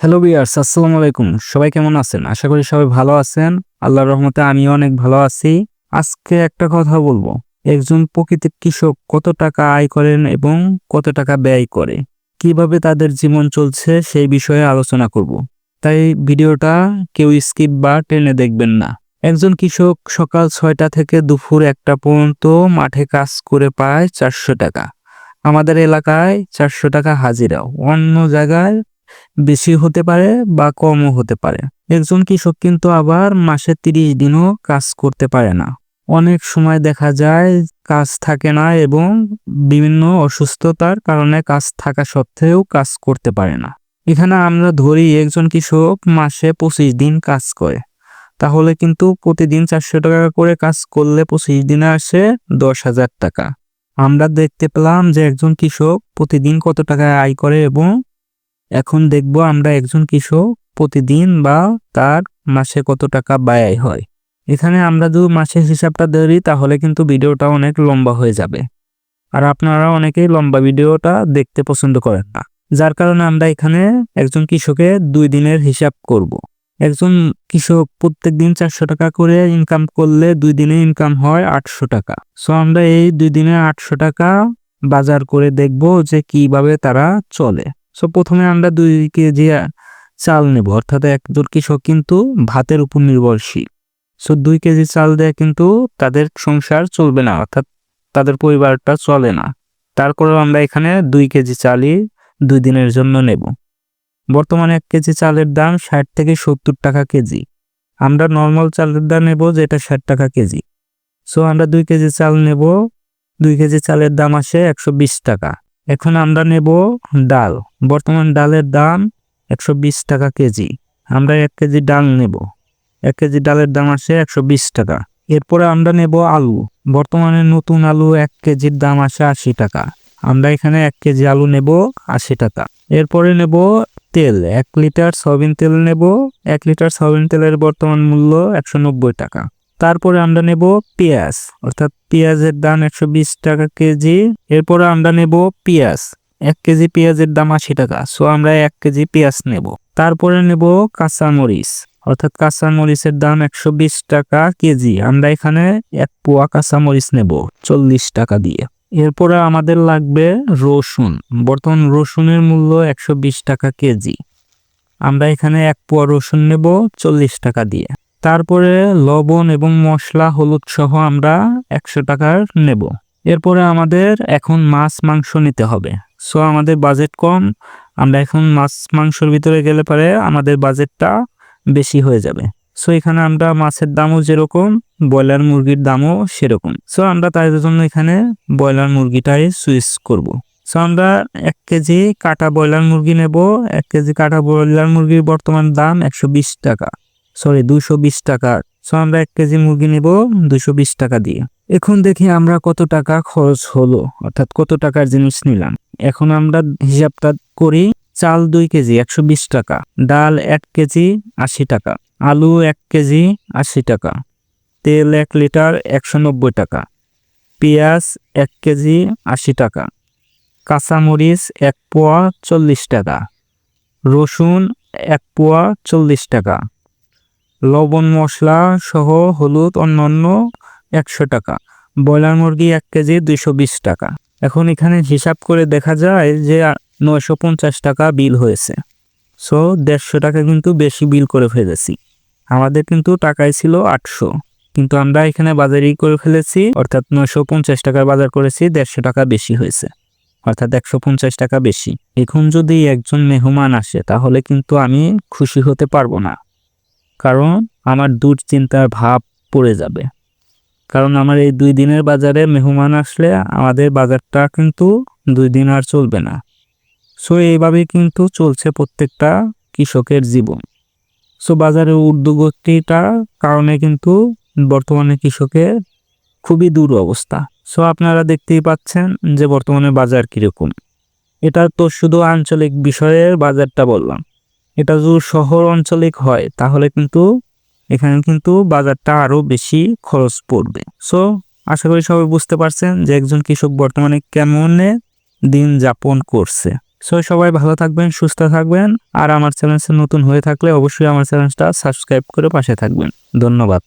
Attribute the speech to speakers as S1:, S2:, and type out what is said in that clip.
S1: Hello বিয়ার্স আসসালামু আলাইকুম। সবাই কেমন আছেন? আশা করি সবাই ভালো আছেন। আল্লাহর রহমতে আমিও অনেক ভালো আছি। আজকে একটা কথা বলব। একজন প্রকৃত কৃষক কত টাকা আয় করেন এবং কত টাকা ব্যয় করে? কীভাবে তাদের জীবন চলছে সেই বিষয়ে আলোচনা করব। তাই ভিডিওটা কেউ স্কিপ বা টেনে দেখবেন না। একজন কৃষক সকাল ছয়টা থেকে দুপুর একটা পর্যন্ত মাঠে কাজ করে পায় চারশো টাকা। আমাদের এলাকায় চারশো টাকা হাজিরা। অন্য জায়গায় বেশি হতে পারে বা কমও হতে পারে। একজন কৃষক কিন্তু আবার মাসে তিরিশ দিনও কাজ করতে পারে না। অনেক সময় দেখা যায় কাজ থাকে না এবং বিভিন্ন অসুস্থতার কারণে কাজ থাকা সত্ত্বেও কাজ করতে পারে না। এখানে আমরা ধরি একজন কৃষক মাসে পঁচিশ দিন কাজ করে। তাহলে কিন্তু প্রতিদিন চারশো টাকা করে কাজ করলে পঁচিশ দিনে আসে দশ হাজার টাকা। আমরা দেখতে পেলাম যে একজন কৃষক প্রতিদিন কত টাকা আয় করে এবং এখন দেখব আমরা একজন কৃষক প্রতিদিন বা তার মাসে কত টাকা ব্যয় হয়। এখানে আমরা যদি মাসের হিসাবটা ধরি, তাহলে কিন্তু ভিডিওটা অনেক লম্বা হয়ে যাবে। আর আপনারা অনেকেই লম্বা ভিডিওটা দেখতে পছন্দ করেন না। যার কারণে আমরা এখানে একজন কৃষকের দুই দিনের হিসাব করব। একজন কৃষক প্রত্যেক দিন চারশো টাকা করে ইনকাম করলে দুই দিনে ইনকাম হয় আটশো টাকা। সো আমরা এই দুই দিনে আটশো টাকা বাজার করে দেখব যে কীভাবে তারা চলে। সো প্রথমে আমরা দুই কেজি চাল নেব, অর্থাৎ একজন কৃষক কিন্তু ভাতের উপর নির্ভরশীল। সো দুই কেজি চাল দিয়ে কিন্তু তাদের সংসার চলবে না, অর্থাৎ তাদের পরিবারটা চলে না। তারপরেও আমরা এখানে দুই কেজি চালই দুই দিনের জন্য নেব। বর্তমানে এক কেজি চালের দাম ষাট থেকে সত্তর টাকা কেজি। আমরা নর্মাল চালের দাম নেব যেটা ষাট টাকা কেজি। সো আমরা দুই কেজি চাল নেব, দুই কেজি চালের দাম আসে একশো বিশ টাকা। এখন আমরা নেব ডাল। বর্তমান ডালের দাম একশো বিশ টাকা কেজি। আমরা এক কেজি ডাল নেব। এক কেজি ডালের দাম আসে একশো বিশ টাকা। এরপরে আমরা নেব আলু। বর্তমানে নতুন আলু এক কেজির দাম আসে আশি টাকা। আমরা এখানে এক কেজি আলু নেব আশি টাকা। এরপরে নেব তেল। এক লিটার সয়াবিন তেল নেব। এক লিটার সয়াবিন তেলের বর্তমান মূল্য একশো নব্বই টাকা। তারপরে আমরা নেব পেঁয়াজ, অর্থাৎ পেঁয়াজের দাম একশো বিশ টাকা কেজি। এরপরে আমরা নেব পেঁয়াজ, এক কেজি পেঁয়াজের দাম আশি টাকা। সো আমরা এক কেজি পেঁয়াজ নেব। তারপরে নেব কাঁচামরিচ, অর্থাৎ কাঁচামরিচের দাম একশো বিশ টাকা কেজি। আমরা এখানে এক পোয়া কাঁচামরিচ নেব চল্লিশ টাকা দিয়ে। এরপরে আমাদের লাগবে রসুন, বর্তমান রসুনের মূল্য একশো বিশ টাকা কেজি। আমরা এখানে এক পোয়া রসুন নেব চল্লিশ টাকা দিয়ে। তারপরে লবণ এবং মশলা, হলুদ সহ আমরা একশো টাকার নেব। এরপরে আমাদের এখন মাছ, মাংস নিতে হবে। সো আমাদের বাজেট কম। আমরা এখন মাছ, মাংসর ভিতরে গেলে পরে আমাদের বাজেটটা বেশি হয়ে যাবে। সো এখানে আমরা মাছের দামও যেরকম, ব্রয়লার মুরগির দামও সেরকম। সো আমরা তার জন্য এখানে ব্রয়লার মুরগিটাই সুইচ করব। সো আমরা এক কেজি কাটা ব্রয়লার মুরগি নেব। এক কেজি কাটা ব্রয়লার মুরগির বর্তমান দাম একশো বিশ টাকা। সরি দুশো বিশ টাকা। সো আমরা এক কেজি মুরগি নেব দুশো বিশ টাকা দিয়ে। এখন দেখি আমরা কত টাকা খরচ হলো, অর্থাৎ কত টাকার জিনিস নিলাম। এখন আমরা হিসাবটা করি, চাল দুই কেজি একশো বিশ টাকা, ডাল এক কেজি আশি টাকা, আলু এক কেজি আশি টাকা, তেল এক লিটার একশো নব্বই টাকা, পেঁয়াজ এক কেজি আশি টাকা, কাঁচামরিচ এক পোয়া চল্লিশ টাকা, রসুন এক পোয়া চল্লিশ টাকা লবণ, মশলা সহ হলুদ অন্যান্য একশো টাকা। ব্রয়লার মুরগি এক কেজি দুইশো বিশ টাকা। এখন এখানে হিসাব করে দেখা যায় যে নয়শো পঞ্চাশ টাকা বিল হয়েছে। সো, দেড়শো টাকা কিন্তু বেশি বিল করে ফেলেছি। আমাদের কিন্তু টাকায় ছিল আটশো। কিন্তু আমরা এখানে বাজারই করে ফেলেছি, অর্থাৎ নয়শো পঞ্চাশ টাকার বাজার করেছি, দেড়শো টাকা বেশি হয়েছে। অর্থাৎ একশো পঞ্চাশ টাকা বেশি। এখন যদি একজন মেহমান আসে, তাহলে কিন্তু আমি খুশি হতে পারব না। কারণ আমার দুশ্চিন্তার ভাব পড়ে যাবে। কারণ আমার এই দুই দিনের বাজারে মেহমান আসলে আমাদের বাজারটা কিন্তু দুই দিন আর চলবে না। সো এইভাবেই কিন্তু চলছে প্রত্যেকটা কৃষকের জীবন। সো বাজারের ঊর্ধ্বগতিটার কারণে কিন্তু বর্তমানে কৃষকের খুবই দূর অবস্থা। সো আপনারা দেখতেই পাচ্ছেন যে বর্তমানে বাজার কীরকম। এটা তো শুধু আঞ্চলিক বিষয়ের বাজারটা বললাম। এটা যদি শহর অঞ্চলে হয়, তাহলে কিন্তু এখানে কিন্তু বাজারটা আরও বেশি খরচ পড়বে। সো আশা করি সবাই বুঝতে পারছেন যে একজন কৃষক বর্তমানে কেমনে দিন যাপন করছে। সো সবাই ভালো থাকবেন, সুস্থ থাকবেন, আর আমার চ্যানেল নতুন হয়ে থাকলে অবশ্যই আমার চ্যানেলটা সাবস্ক্রাইব করে পাশে থাকবেন। ধন্যবাদ।